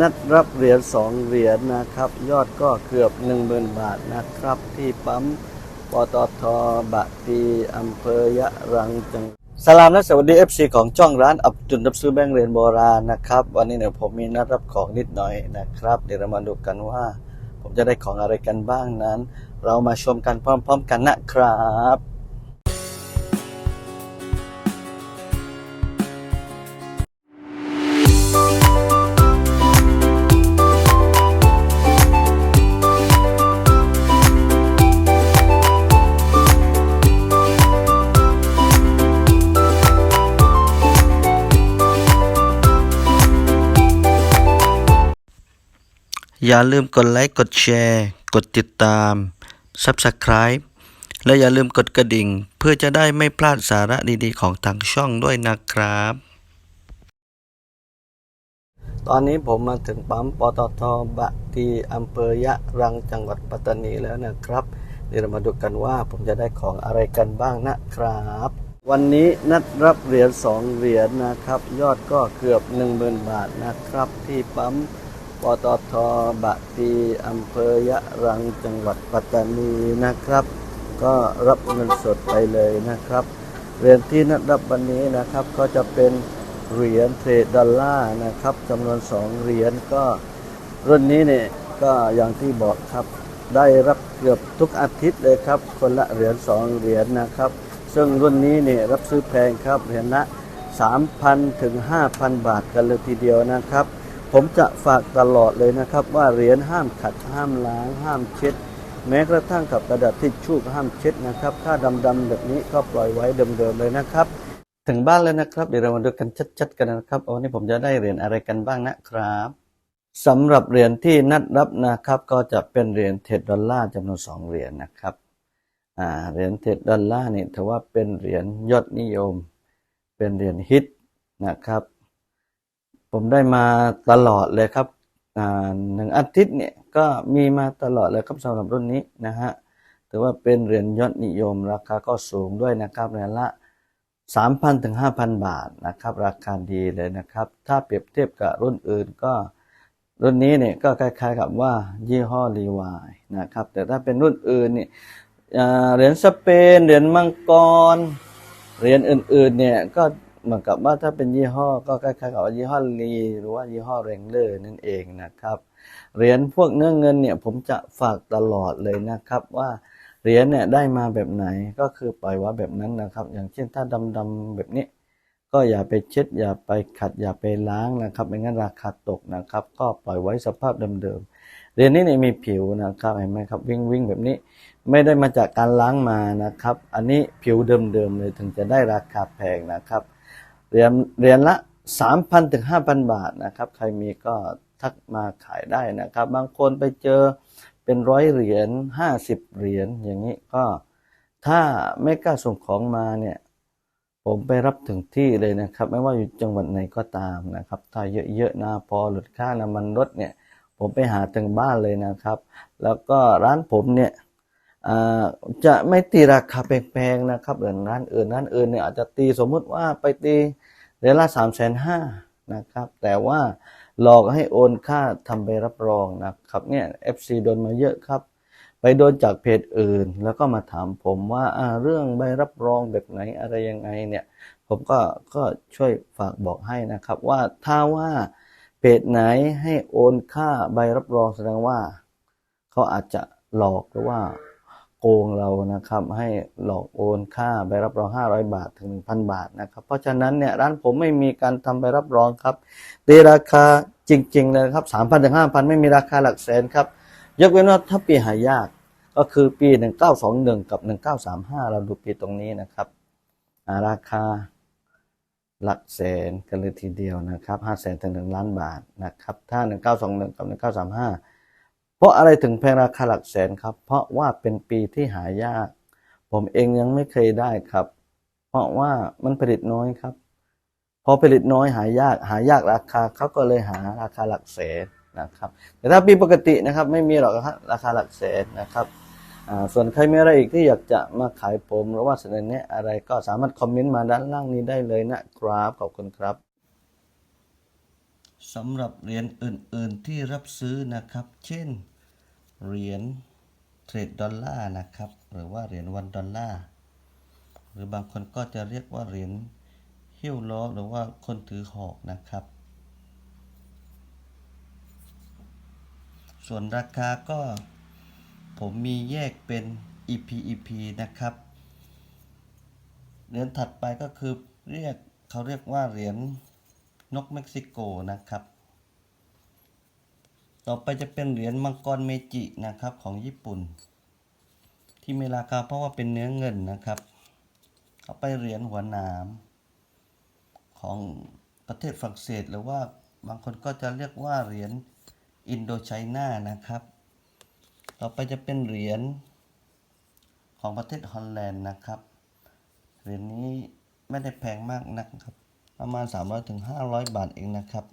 นัดรับเหรียญสองเหรียญนะครับ ยอดก็เกือบ 1 0,000 บาทนะครับ ที่ปั๊มปตทบะตีอำเภอยะรังจังสลามและสวัสดี FC ของจ้องร้านอับจุนรับซื้อแบงค์เหรียญโบราณนะครับ วันนี้เนี่ยผมมีนัดรับของนิดหน่อยนะครับ เดี๋ยวเรามาดูกันว่า ผมจะได้ของอะไรกันบ้างนั้น เรามาชมกันพร้อม ๆ กันนะครับ อย่าลืมกดไลค์ กดแชร์ กดติดตาม Subscribe และอย่าลืมกดกระดิ่ง เพื่อจะได้ไม่พลาดสาระดีๆ ของทางช่องด้วยนะครับ ตอนนี้ผมมาถึงปั๊มปตทบะที่อำเภอยะรังจังหวัดปัตตานีแล้วนะครับเดี๋ยวเรามาดูกันว่าผมจะได้ของอะไรกันบ้างนะครับ วันนี้นัดรับเหรียญสองเหรียญนะครับ ยอดก็เกือบ 1 0,000 บาทนะครับ ที่ปั๊ม ปตทบะตีอำเภอยะรังจังหวัดปัตตานีนะครับ ก็รับเงินสดไปเลยนะครับเหรียญที่นัดรับวันนี้นะครับก็จะเป็นเหรียญเทรดดอลลาร์นะครับจำนวนสองเหรียญก็รุ่นนี้เนี่ยก็อย่างที่บอกครับ ได้รับเกือบทุกอาทิตย์เลยครับ คนละเหรียญสองเหรียญนะครับ ซึ่งรุ่นนี้เนี่ยรับซื้อแพงครับเหรียญละ3,000ถึง5,000 บาทกันเลยทีเดียวนะครับ ผมจะฝากตลอดเลยนะครับ ว่าเหรียญห้ามขัดห้ามล้าง ห้ามเช็ด แม้กระทั่งกับกระดาษทิชชู่ห้ามเช็ดนะครับ ถ้าดำๆแบบนี้ก็ปล่อยไว้เดิมๆเลยนะครับ ถึงบ้านแล้วนะครับ เดี๋ยวเรามาดูกันชัดๆกันนะครับวันนี้ผมจะได้เหรียญอะไรกันบ้างนะครับสำหรับเหรียญที่นัดรับนะครับ ก็จะเป็นเหรียญเทดดอลลาร์จำนวนสองเหรียญนะครับเหรียญเทดดอลลาร์นี่ถือว่าเป็นเหรียญยอดนิยม เป็นเหรียญฮิตนะครับ ผมได้มาตลอดเลยครับหนึ่งอาทิตย์เนี่ยก็มีมาตลอดเลยครับสำหรับรุ่นนี้นะฮะถือว่าเป็นเหรียญยอดนิยม ราคาก็สูงด้วยนะครับเหรียญละ 3,000ถึง5,000 บาทนะครับ ราคาดีเลยนะครับ ถ้าเปรียบเทียบกับรุ่นอื่นก็รุ่นนี้เนี่ยก็คล้ายๆกับว่ายี่ห้อรีวายนะครับ แต่ถ้าเป็นรุ่นอื่นเนี่ยเหรียญสเปนเหรียญมังกรเหรียญอื่นๆเนี่ยก็ เหมือนกับว่าถ้าเป็นยี่ห้อก็คล้ายๆกับว่ายี่ห้อลีหรือว่ายี่ห้อเรงเลอร์นั่นเองนะครับ เหรียญพวกเนื้อเงินเนี่ยผมจะฝากตลอดเลยนะครับว่าเหรียญเนี่ยได้มาแบบไหนก็คือปล่อยไว่าแบบนั้นนะครับ อย่างเช่นถ้าดำๆแบบนี้ ก็อย่าไปเช็ดอย่าไปขัดอย่าไปล้างนะครับไม่งั้นราคาตกนะครับ ก็ปล่อยไว้สภาพเดิมๆเหรียญนี้เนี่ยมีผิวนะครับเห็นไหมครับวิ่งวิ่งแบบนี้ ไม่ได้มาจากการล้างมานะครับ อันนี้ผิวเดิมๆเลยถึงจะได้ราคาแพงนะครับ เหรียญเหรียญละ3,000ถึง5,000บาทนะครับ ใครมีก็ทักมาขายได้นะครับ บางคนไปเจอเป็นร้อยเหรียญ50เหรียญอย่างนี้ก็ถ้าไม่กล้าส่งของมาเนี่ยผมไปรับถึงที่เลยนะครับ ไม่ว่าอยู่จังหวัดไหนก็ตามนะครับ ถ้าเยอะๆนะพอหลุดค่าน้ำมันรถเนี่ย ผมไปหาถึงบ้านเลยนะครับ แล้วก็ร้านผมเนี่ย จะไม่ตีราคาแพงๆนะครับเหมือนร้านอื่นร้านอื่นเนี่ยอาจจะตีสมมุติว่าไปตีเดือนละสามแสนห้านะครับ แต่ว่าหลอกให้โอนค่าทำใบรับรองนะครับเนี่ย FC โดนมาเยอะครับ ไปโดนจากเพจอื่น แล้วก็มาถามผมว่าเรื่องใบรับรองแบบไหนอะไรยังไงเนี่ยผมก็ก็ช่วยฝากบอกให้นะครับ ว่าถ้าว่าเพจไหนให้โอนค่าใบรับรองแสดงว่า เขาอาจจะหลอกหรือว่า โกงเรานะครับ ให้หลอกโอนค่าใบรับรอง 500 บาทถึง 1,000 บาทนะครับ เพราะฉะนั้นเนี่ยร้านผมไม่มีการทำใบรับรองครับตีราคาจริงๆเลยครับ 3,000ถึง5,000 ไม่มีราคาหลักแสนครับ ยกเว้นว่าถ้าปีหายากก็คือปี 1921 กับ 1935 เราดูปีตรงนี้นะครับาราคาหลักแสนกันเลยทีเดียวนะครับ5แสนถึง1ล้านบาทนะครับ ถ้า 1921 กับ 1935 เพราะอะไรถึงแพงราคาหลักแสนครับ เพราะว่าเป็นปีที่หายาก ผมเองยังไม่เคยได้ครับ เพราะว่ามันผลิตน้อยครับ พอผลิตน้อยหายาก หายากราคาเขาก็เลยหาราคาหลักแสนนะครับ แต่ถ้าปีปกตินะครับ ไม่มีหรอกครับราคาหลักแสนนะครับส่วนใครมีอะไรอีกที่อยากจะมาขายผมหรือว่าเสนอแนะอะไรก็สามารถคอมเมนต์มาด้านล่างนี้ได้เลยนะครับ ขอบคุณครับสำหรับเหรียญอื่น ๆที่รับซื้อนะครับ เช่น เหรียญเทรดดอลลาร์นะครับ หรือว่าเหรียญวันดอลลาร์ หรือบางคนก็จะเรียกว่าเหรียญฮิ้วล้อหรือว่าคนถือหอกนะครับ ส่วนราคาก็ผมมีแยกเป็น EP EP นะครับเหรียญถัดไปก็คือเรียกเขาเรียกว่าเหรียญนกเม็กซิโกนะครับ ต่อไปจะเป็นเหรียญมังกรเมจินะครับของญี่ปุ่น ที่มีราคาเพราะว่าเป็นเนื้อเงินนะครับ เอาไปเหรียญหัวหนามของประเทศฝรั่งเศส หรือว่าบางคนก็จะเรียกว่าเหรียญอินโดไชน่านะครับ ต่อไปจะเป็นเหรียญของประเทศฮอลแลนด์นะครับ เหรียญนี้ไม่ได้แพงมากนะครับ ประมาณ 300ถึง500 บาทเองนะครับ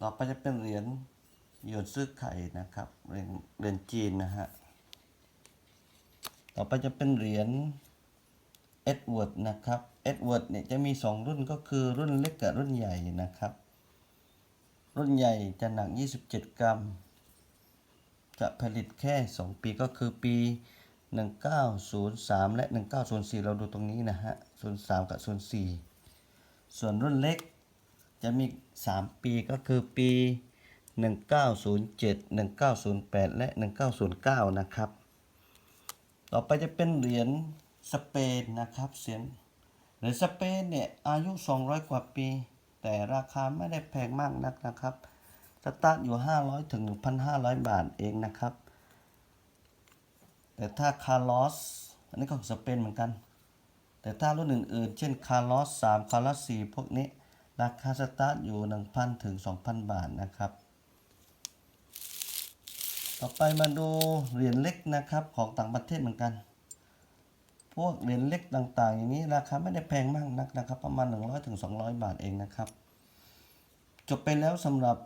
ต่อไปจะเป็นเหรียญหยวนซื้อไข่นะครับเหรียญเหรียญจีนนะฮะต่อไปจะเป็นเหรียญเอ็ดเวิร์ดนะครับเอ็ดเวิร์ดเนี่ยจะมี 2 รุ่นก็คือรุ่นเล็กกับรุ่นใหญ่นะครับ รุ่นใหญ่จะหนัก 27 กรัม จะผลิตแค่ 2 ปีก็คือปี 1903 และ 1904 เราดูตรงนี้นะฮะ 03 กับ 04 ส่วนรุ่นเล็ก จะมี 3 ปีก็คือปี 1907 1908 และ 1909 นะครับ ต่อไปจะเป็นเหรียญสเปนนะครับเสียงเหรียญสเปนเนี่ยอายุ 200 กว่าปี แต่ราคาไม่ได้แพงมากนักนะครับสตาร์ทอยู่ 500 ถึง 1,500 บาทเองนะครับ แต่ถ้าคาร์ลอสอันนี้ก็สเปนเหมือนกัน แต่ถ้ารุ่นอื่นๆ เช่นคาร์ลอส3คาร์ลอส4พวกนี้ ราคาสตาร์ทอยู่ 1,000 ถึง 2,000 บาทนะครับ ต่อไปมาดูเหรียญเล็กนะครับของต่างประเทศเหมือนกัน พวกเหรียญเล็กต่างๆ อย่างนี้ราคาไม่ได้แพงมากนักนะครับ ประมาณ 100ถึง200 บาทเองนะครับ จบไปแล้วสำหรับ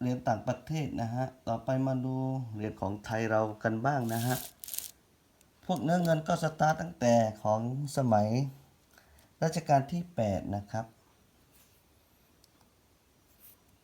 เหรียญต่างประเทศนะฮะ ต่อไปมาดูเหรียญของไทยเรากันบ้างนะฮะ พวกเนื้อเงินก็สตาร์ตตั้งแต่ของสมัยรัชกาลที่ 8 นะครับ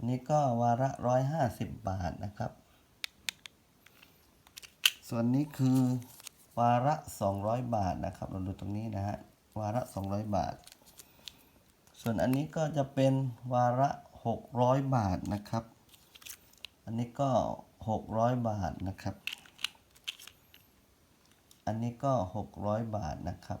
อันนี้ก็วาระร้อยห้าสิบบาทนะครับ ส่วนนี้คือวาระสองร้อยบาทนะครับ เราดูตรงนี้นะฮะ วาระสองร้อยบาท ส่วนอันนี้ก็จะเป็นวาระหกร้อยบาทนะครับ อันนี้ก็หกร้อยบาทนะครับ อันนี้ก็หกร้อยบาทนะครับ